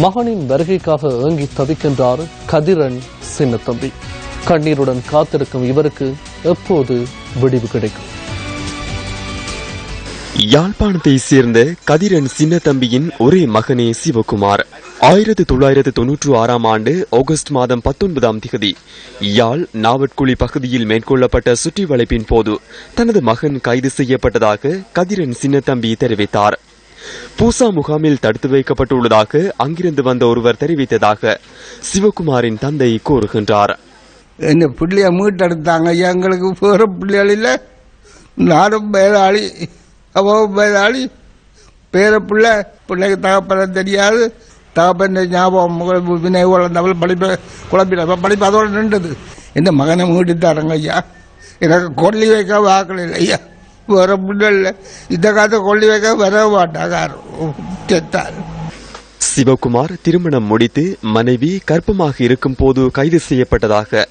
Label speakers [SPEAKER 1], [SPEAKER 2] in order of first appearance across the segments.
[SPEAKER 1] மகனின் வருகைக்காக ஏங்கி தவிக்கின்றார் கதிரன் சின்னத்தம்பி கண்ணீருடன் காத்திருக்கும் இவருக்கு எப்போது விடிவு கிடைக்கும்?
[SPEAKER 2] யாழ்ப்பாணத்தை சேர்ந்த கதிரன் சின்னத்தம்பியின் ஒரே மகனே சிவகுமார். ஆயிரத்து தொள்ளாயிரத்து தொன்னூற்று ஆறாம் ஆண்டு ஆகஸ்ட் மாதம் பத்தொன்பதாம் திகதி யாழ் நாவட்குழி பகுதியில் மேற்கொள்ளப்பட்ட சுற்றி வளைப்பின் போது தனது மகன் கைது செய்யப்பட்டதாக கதிரன் சின்னத்தம்பி தெரிவித்தார். பூசா முகாமில் தடுத்து வைக்கப்பட்டுள்ளதாக அங்கிருந்து வந்த ஒருவர் தெரிவித்ததாக சிவகுமாரின் தந்தை கூறுகின்றார்.
[SPEAKER 3] என்ன பிள்ளைய மீட்டெடுத்தாங்க? ஐயா எங்களுக்கு வேற பிள்ளைகள் இல்லை. நானும் பேராளி அவன் பேராளி பேர பிள்ளை பிள்ளைக்கு தகப்பன தெரியாது. தகப்பன் ஞாபகம் முக- வினை குழந்தவள் படிப்பு குழம்பிட படிப்பு அதோட நின்றது. இந்த மகனை மீட்டு தரங்க ஐயா? எனக்கு கொல்லி வைக்க வாக்கள் இல்லை ஐயா. வேற இல்லை. இந்த காலத்தை கொல்லி வைக்க வர மாட்டாங்க. செத்தார்
[SPEAKER 2] சிவகுமார் திருமணம் முடித்து மனைவி கர்ப்பமாக இருக்கும் போது கைது செய்யப்பட்டதாக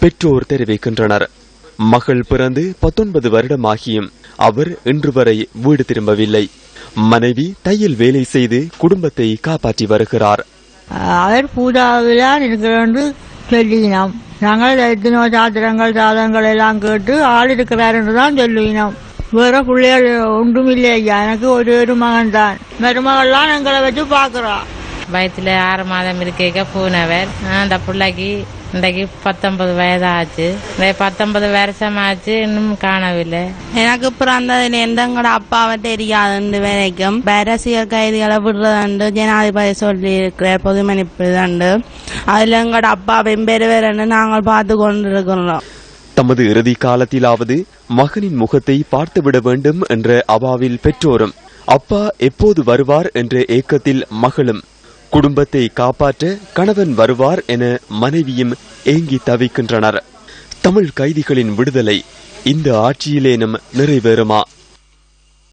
[SPEAKER 2] பெற்றோர் தெரிவிக்கின்றனர். மகள் பிறந்து பத்தொன்பது வருடமாகியும் அவர் இன்று வரை வீடு திரும்பவில்லை. மனைவி தையல் வேலை செய்து குடும்பத்தை காப்பாற்றி வருகிறார்.
[SPEAKER 4] அவர் பூஜாவில் இருக்கிறோன்று சொல்லினோம். நாங்கள் எத்தனோ சாத்திரங்கள் சாதங்கள் எல்லாம் கேட்டு ஆள் இருக்கிறார் என்று தான் சொல்லுவினோம் வேற பிள்ளைகள் ஒன்றும் இல்லை ஐயா எனக்கு ஒரு ஒரு மகன் தான் மருமகள்லாம் எங்களை வச்சு பார்க்குறோம்
[SPEAKER 5] வயிற்றுல ஆறு மாதம் இருக்க பூனவர். அந்த பிள்ளைக்கு இன்றைக்கு பத்தொன்பது வயதாச்சு. இந்த பத்தொன்பது வருஷம் ஆச்சு இன்னும் காணவில்லை.
[SPEAKER 6] எனக்கு பிறந்ததுலேருந்து எங்களோட அப்பாவை தெரியாதுண்டு வரைக்கும். அரசியல் கைதிகளை விடுறதுண்டு ஜனாதிபதி சொல்லி இருக்கிற பொது மன்னிப்புதண்டு அதுல எங்களோட அப்பாவையும் பெறுவேன்னு நாங்கள் பார்த்து கொண்டிருக்கிறோம்.
[SPEAKER 2] தமது இறுதி காலத்திலாவது மகனின் முகத்தை பார்த்துவிட வேண்டும் என்ற அவாவில் பெற்றோரும் அப்பா எப்போது வருவார் என்ற ஏக்கத்தில் மகளும் குடும்பத்தை காப்பாற்ற கணவன் வருவார் என மனைவியும் ஏங்கி தவிக்கின்றனர். தமிழ் கைதிகளின் விடுதலை இந்த ஆட்சியிலேனும் நிறைவேறுமா?